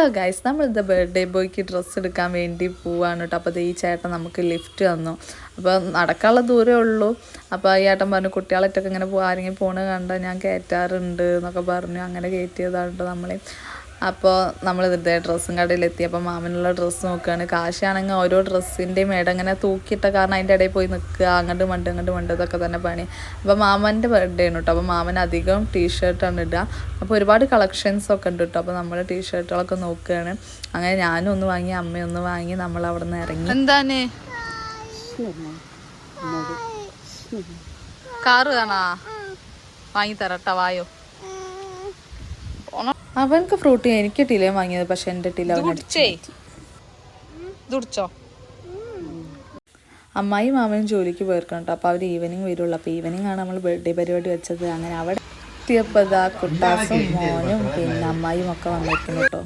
Hello guys നമ്മൾ ഇത് birthday ബോയ്ക്ക് dress എടുക്കാൻ വേണ്ടി പോവാണ് കേട്ടോ അപ്പോൾ ഈ ചേട്ടൻ നമുക്ക് ലിഫ്റ്റ് തന്നു. അപ്പോൾ നടക്കാനുള്ള ദൂരമേ ഉള്ളൂ. അപ്പോൾ ഈ ഏട്ടൻ പറഞ്ഞു കുട്ടികളായിട്ടൊക്കെ ഇങ്ങനെ ആരെങ്കിലും പോണ കണ്ടാൽ ഞാൻ കയറ്റാറുണ്ട് എന്നൊക്കെ പറഞ്ഞു. അങ്ങനെ കയറ്റിയതാണ് കേട്ടോ നമ്മളെ. അപ്പോൾ നമ്മൾ ഇതിന്റെ ഡ്രസ്സും കടയിലെത്തി. അപ്പോൾ മാമനുള്ള ഡ്രസ്സ് നോക്കുകയാണ് കാശാണെങ്കിൽ ഓരോ ഡ്രസ്സിന്റെയും മേടം ഇങ്ങനെ തൂക്കിയിട്ട കാരണം അതിന്റെ ഇടയിൽ പോയി നിൽക്കുക. അങ്ങോട്ട് മണ്ട് അങ്ങോട്ട് മണ്ട് ഇതൊക്കെ തന്നെ പണി. അപ്പോൾ മാമന്റെ ബർത്ത്ഡേ ആണ് കേട്ടോ അപ്പോൾ മാമൻ അധികം ടീഷർട്ടാണ് ഇടുക. അപ്പോൾ ഒരുപാട് കളക്ഷൻസ് ഒക്കെ ഉണ്ട് കേട്ടോ അപ്പോൾ നമ്മൾ ടീഷർട്ടുകളൊക്കെ നോക്കുകയാണ്. അങ്ങനെ ഞാനും ഒന്ന് വാങ്ങി അമ്മയൊന്ന് വാങ്ങി നമ്മൾ അവിടെ നിന്ന് ഇറങ്ങി. എന്താണ്? കാറ് കാണാ വാങ്ങി തരട്ടാ വായോ. അവനക്ക് ഫ്രൂട്ട് എനിക്ക് ടീലേ വാങ്ങിയത് പക്ഷെ എന്റെ ടില അമ്മായി മാമനും ജോലിക്ക് പോയിരിക്കണം കേട്ടോ അപ്പോൾ അവർ ഈവനിങ് വരുള്ളൂ. അപ്പോൾ ഈവനിങ് ആണ് നമ്മൾ ബർത്ത്ഡേ പരിപാടി വെച്ചത്. അങ്ങനെ അവിടെ എത്തിയപ്പോൾ കുട്ടാസും മോനും പിന്നെ അമ്മായിയും ഒക്കെ വന്നിരിക്കുന്നു കേട്ടോ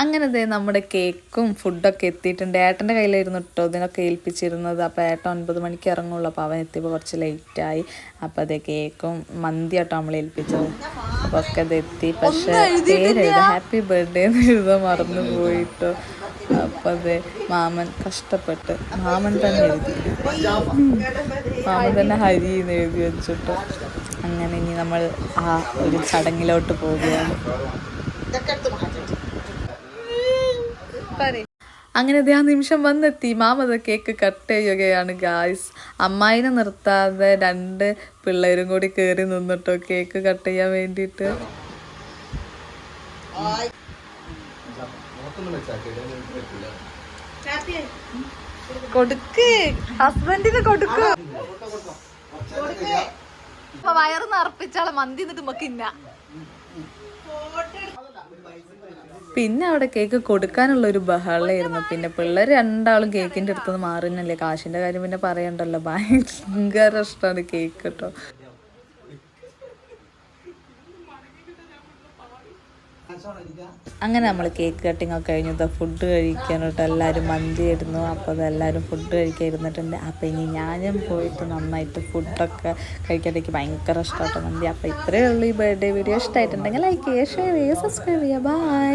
അങ്ങനെ ദേ നമ്മുടെ കേക്കും ഫുഡൊക്കെ എത്തിയിട്ടുണ്ട്. ഏട്ടന്റെ കയ്യിലായിരുന്നു കേട്ടോ ഇതിനൊക്കെ ഏൽപ്പിച്ചിരുന്നത്. അപ്പോൾ ഏട്ടൻ ഒൻപത് മണിക്ക് ഇറങ്ങുള്ളൂ. അപ്പോൾ അവൻ എത്തിയപ്പോൾ കുറച്ച് ലേറ്റായി അപ്പോൾ അതേ കേക്കും മന്തി കേട്ടോ നമ്മൾ ഏൽപ്പിച്ചത്. അപ്പോൾ ഒക്കെ അത് എത്തി. പക്ഷേ പേരെഴുതാം ഹാപ്പി ബർത്ത്ഡേ എന്ന് എഴുതാൻ മറന്നു പോയിട്ടോ അപ്പോൾ അതെ മാമൻ കഷ്ടപ്പെട്ട്. മാമൻ തന്നെ എഴുതി. മാമൻ തന്നെ ഹരി എന്ന് എഴുതി വെച്ചിട്ട് അങ്ങനെ ഇനി നമ്മൾ ആ ഒരു ചടങ്ങിലോട്ട് പോവുകയാണ്. അങ്ങനെ ദേ ആ നിമിഷം വന്നെത്തി. മാമത കേക്ക് കട്ട് ചെയ്യുകയാണ് ഗായ്സ് അമ്മായിനെ നിർത്താതെ രണ്ട് പിള്ളേരും കൂടി കയറി നിന്നിട്ടോ കേക്ക് കട്ട് ചെയ്യാൻ വേണ്ടിയിട്ട്. കൊടുക്ക്. ഹസ്ബൻഡിന് കൊടുക്ക്. വയറ് നിറപ്പിച്ചാളെ മന്തി എന്നിട്ട് നമുക്കിന്ന പിന്നെ അവിടെ കേക്ക് കൊടുക്കാനുള്ള ഒരു ബഹളമായിരുന്നു പിന്നെ പിള്ളേർ രണ്ടാളും കേക്കിന്റെ അടുത്തുനിന്ന് മാറുന്നല്ലേ? കാശിന്റെ കാര്യം പിന്നെ പറയണ്ടല്ലോ. ഭയങ്കര ഇഷ്ടമാണ് കേക്ക് കേട്ടോ അങ്ങനെ നമ്മൾ കേക്ക് കട്ടിംഗ് ഒക്കെ കഴിഞ്ഞത് ഫുഡ് കഴിക്കാനോട്ട് എല്ലാവരും മന്തി ഇരുന്നു അപ്പോൾ അതെല്ലാവരും ഫുഡ് കഴിക്കാൻ ഇരുന്നിട്ടുണ്ട്. അപ്പോൾ ഇനി ഞാനും പോയിട്ട് നന്നായിട്ട് ഫുഡൊക്കെ കഴിക്കാൻ ഭയങ്കര ഇഷ്ടമായിട്ട് മന്തി. അപ്പോൾ ഇത്രയേ ഉള്ളൂ ഈ ബർത്ത്ഡേ വീഡിയോ ഇഷ്ടമായിട്ടുണ്ടെങ്കിൽ ലൈക്ക് ചെയ്യുക ഷെയർ ചെയ്യുക സബ്സ്ക്രൈബ് ചെയ്യുക. ബൈ